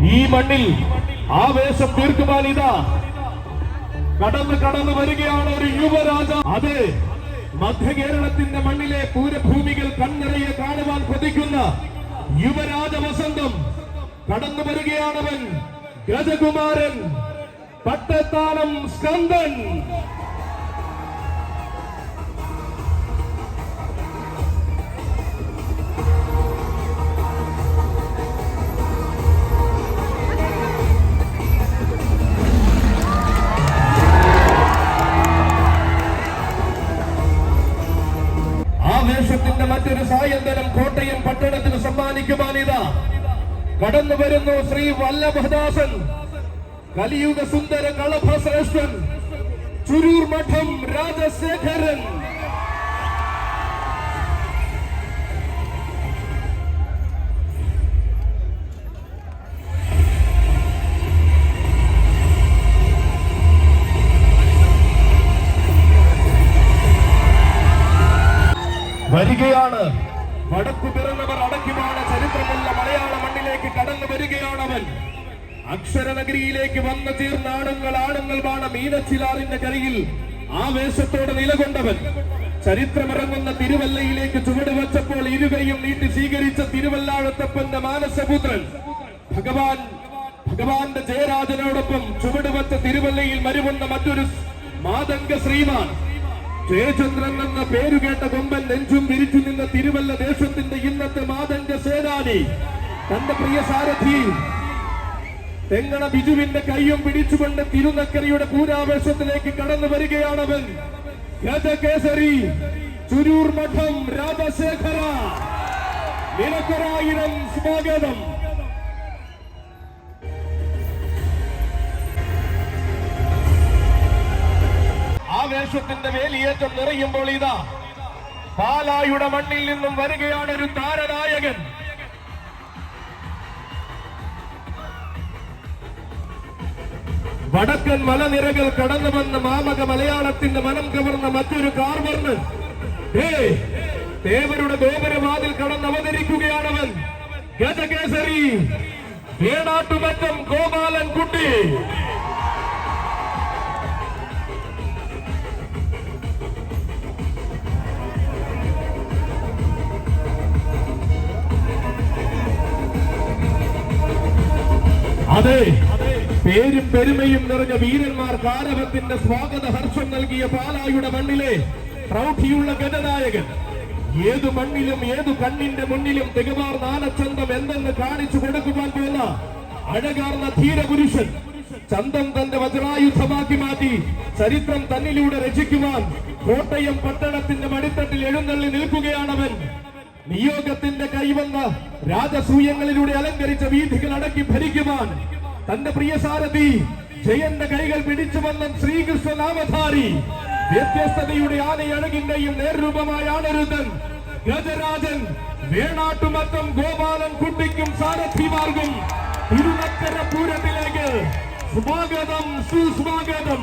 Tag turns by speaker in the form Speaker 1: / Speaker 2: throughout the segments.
Speaker 1: ഈ മണ്ണിൽ ആവേശം തീർക്കുവാൻ ഇതാ. കടന്ന് കടന്നു വരികയാണ് ഒരു യുവരാജ. അതെ മധ്യ കേരളത്തിന്റെ മണ്ണിലെ പൂരഭൂമികൾ കണ്ണറയെ കാണുവാൻ കൊതിക്കുന്ന യുവരാജ വസന്തം കടന്നു വരികയാണവൻ ഗജകുമാരൻ പട്ടത്താനം സ്കന്ദൻ. പട്ടണത്തിന് കടന്നു വരുന്നു ശ്രീ വല്ലഭദാസൻ. കലിയുഗ സുന്ദര കളഭശ്രേഷ്ഠൻ. ചുരൂർ മഠം രാജശേഖരൻ. വരികയാണ് വടക്കു പിറന്നവർ അടക്കിമാണ് ചരിത്രമുള്ള മലയാള മണ്ണിലേക്ക് കടന്നു വരികയാണവൻ അക്ഷരനഗരിയിലേക്ക് വന്നു തീർന്ന ആണുങ്ങൾ വാണ മീനച്ചിലാറിന്റെ കരയിൽ ആവേശത്തോടെ നിലകൊണ്ടവൻ. ചരിത്രമിറങ്ങുന്ന തിരുവല്ലയിലേക്ക് ചുവട് വെച്ചപ്പോൾ ഇരുകയും നീട്ടി സ്വീകരിച്ച തിരുവല്ലാഴത്തപ്പന്റെ മാനസപുത്രൻ. ഭഗവാൻ ഭഗവാന്റെ ജയരാജനോടൊപ്പം ചുവട് വെച്ച തിരുവല്ലയിൽ മരുവുന്ന മറ്റൊരു മാതംഗ ശ്രീമാൻ. ജയചന്ദ്രൻ എന്ന പേരുകേട്ട കൊമ്പൻ നെഞ്ചും വിരിച്ചു നിന്ന തിരുവല്ല ദേശത്തിന്റെ ഇന്നത്തെ മാതന്റെ സേനാനി. തന്റെ പ്രിയ സാരഥി തെങ്ങണ ബിജുവിന്റെ കൈയും പിടിച്ചുകൊണ്ട് തിരുനക്കരയുടെ പൂരാവേശത്തിലേക്ക് കടന്നു വരികയാണവൻ. ഗജകേസരി ചുരൂർ മഠം രാജശേഖര. നിനക്കൊരായിരം സ്വാഗതം. ആവേശത്തിന്റെ വേലിയേറ്റം നിറയുമ്പോൾ ഇതാ. പാലായുടെ മണ്ണിൽ നിന്നും വരികയാണ് ഒരു താരനായകൻ. വടക്കൻ മലനിരകൾ കടന്നു വന്ന മാമക മലയാളത്തിന്റെ മനം കവർന്ന മറ്റൊരു കാർവർണ് ദേവരുടെ ഗോപുരവാതിൽ കടന്ന് അവതരിക്കുകയാണവൻ ഗജകേസരി ഏനാട്ടുമറ്റം ഗോപാലൻ കുട്ടി പേരും പെരുമയും നിറഞ്ഞ വീരന്മാർ കാരവത്തിന്റെ സ്വാഗത ഹർഷം നൽകിയ പാലായുടെ മണ്ണിലെ പ്രൗഢിയുള്ള ഗജനായകൻ. ഏതു മണ്ണിലും ഏതു കണ്ണിന്റെ മുന്നിലും തികവാർ നാനച്ചന്തം എന്തെന്ന് കാണിച്ചു കൊടുക്കുവാൻ പോന്ന അഴകാർന്ന ധീരപുരുഷൻ ചന്തം തന്റെ വജ്രായുധമാക്കി മാറ്റി ചരിത്രം തന്നിലൂടെ രചിക്കുവാൻ കോട്ടയം പട്ടണത്തിന്റെ മടിത്തട്ടിൽ എഴുന്നള്ളി നിൽക്കുകയാണവൻ. നിയോഗത്തിന്റെ കൈവന്ന രാജസൂയങ്ങളിലൂടെ അലങ്കരിച്ച വീഥികൾ അടക്കി ഭരിക്കുവാൻ തന്റെ പ്രിയ സാരഥി ജയന്റെ കൈകൾ പിടിച്ചു വന്ന ശ്രീകൃഷ്ണ നാമധാരി വ്യത്യസ്തതയുടെ ആനയഴകിന്റെയും നേർരൂപമായ ആനരുതൻ ഗജരാജൻ വേണാട്ടുമത്തം ഗോപാലൻ കുട്ടിക്കും സാരഥിമാർക്കും തിരുനക്കര പൂരത്തിലേക്ക് സ്വാഗതം സുസ്വാഗതം.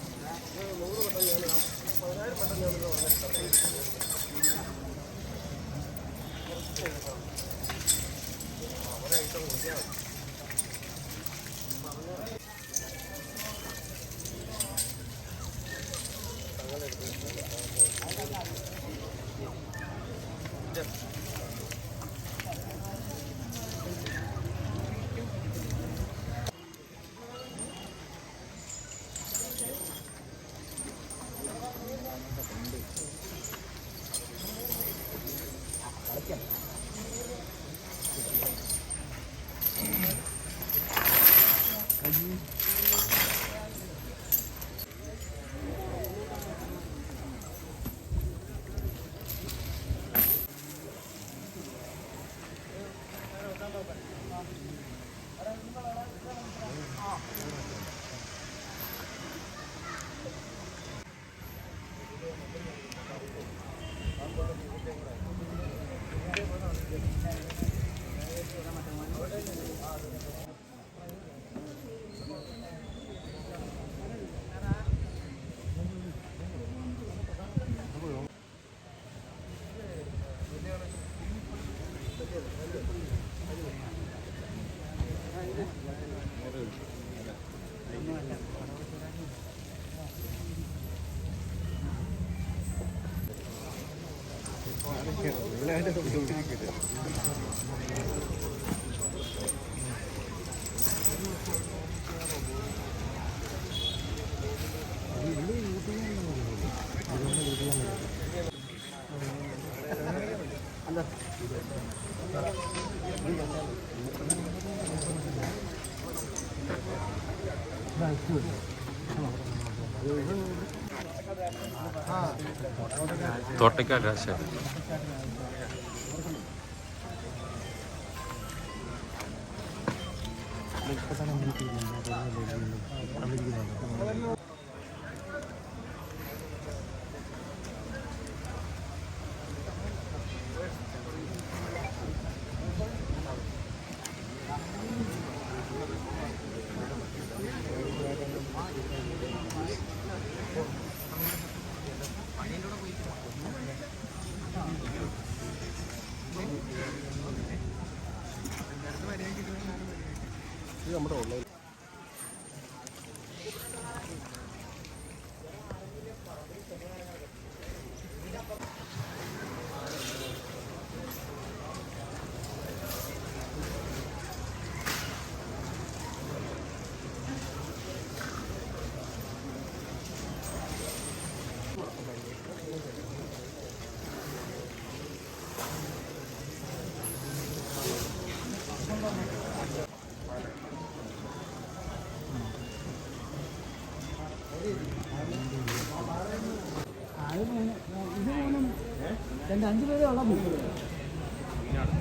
Speaker 2: Thank you. ഇവിടെ തോട്ടയ്ക്കാട് രാശ
Speaker 3: രണ്ട് അഞ്ച് പേരെ ഉള്ളത് മീനാണ്